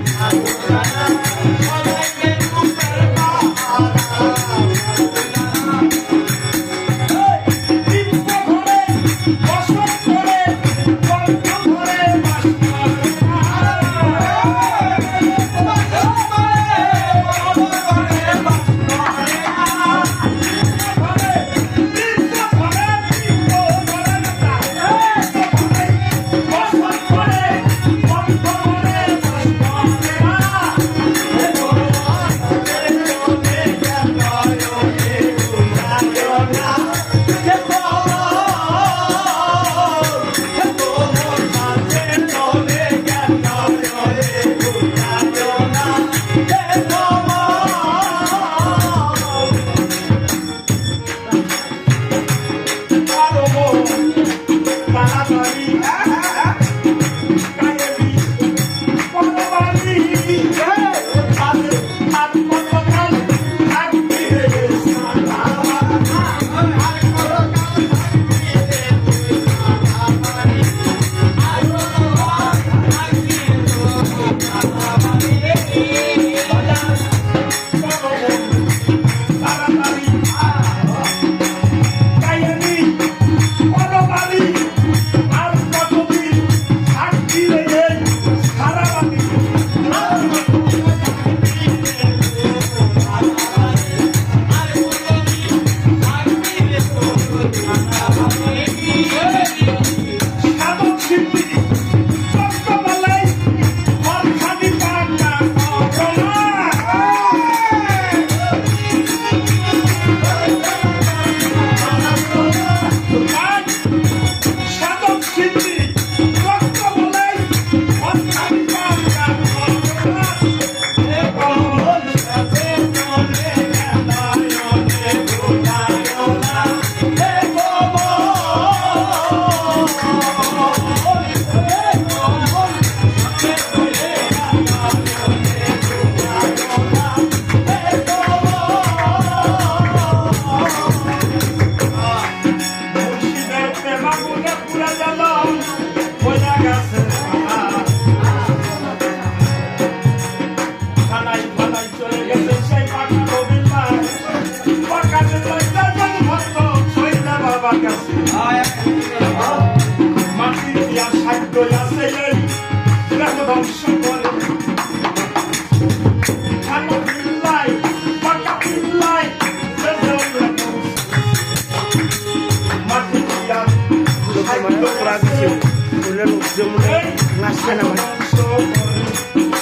Gracias. Brasil, mulher no Brasil, mulher, nasce na mãe.